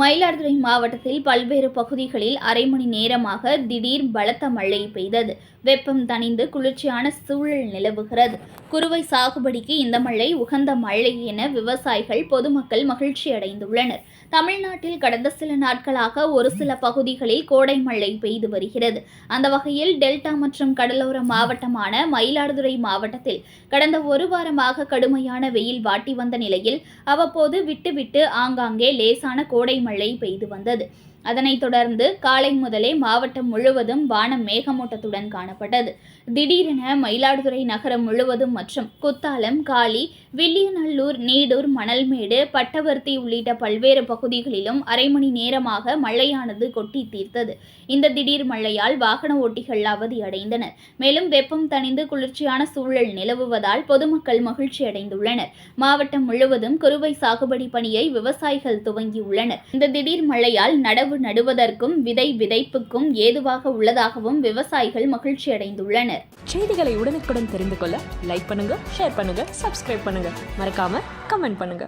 மயிலாடுதுறை மாவட்டத்தில் பல்வேறு பகுதிகளில் அரை மணி நேரமாக திடீர் பலத்த மழை பெய்தது. வெப்பம் தணிந்து குளிர்ச்சியான சூழல் நிலவுகிறது. குறுவை சாகுபடிக்கு இந்த மழை உகந்த மழை என விவசாயிகள் பொதுமக்கள் மகிழ்ச்சி அடைந்துள்ளனர். தமிழ்நாட்டில் கடந்த சில நாட்களாக ஒரு சில பகுதிகளில் கோடை மழை பெய்து வருகிறது. அந்த வகையில் டெல்டா மற்றும் கடலோர மாவட்டமான மயிலாடுதுறை மாவட்டத்தில் கடந்த ஒரு வாரமாக கடுமையான வெயில் வாட்டி வந்த நிலையில் அவ்வப்போது விட்டு விட்டு ஆங்காங்கே லேசான கோடை மழை பெய்து வந்தது. அதனைத் தொடர்ந்து காலை முதலே மாவட்டம் முழுவதும் வானம் மேகமூட்டத்துடன் காணப்பட்டது. திடீரென மயிலாடுதுறை நகரம் முழுவதும் மற்றும் குத்தாலம் காலி வில்லியநல்லூர் நீடூர் மணல்மேடு பட்டவர்த்தி உள்ளிட்ட பல்வேறு பகுதிகளிலும் அரை மணி நேரமாக மழையானது கொட்டி தீர்த்தது. இந்த திடீர் மழையால் வாகன ஓட்டிகள் அவதியடைந்தனர் மேலும் வெப்பம் தணிந்து குளிர்ச்சியான சூழல் நிலவுவதால் பொதுமக்கள் மகிழ்ச்சி அடைந்துள்ளனர். மாவட்டம் முழுவதும் குறுவை சாகுபடி பணியை விவசாயிகள் துவங்கியுள்ளனர். இந்த திடீர் மழையால் நடவு நடுவதற்கும் விதை விதைப்புக்கும் ஏதுவாக உள்ளதாகவும் விவசாயிகள் மகிழ்ச்சி அடைந்துள்ளனர். செய்திகளை உடனுக்குடன் தெரிந்து கொள்ள லைக் பண்ணுங்க ஷேர் பண்ணுங்க சப்ஸ்கிரைப் பண்ணுங்க. மறக்காம கமெண்ட் பண்ணுங்க.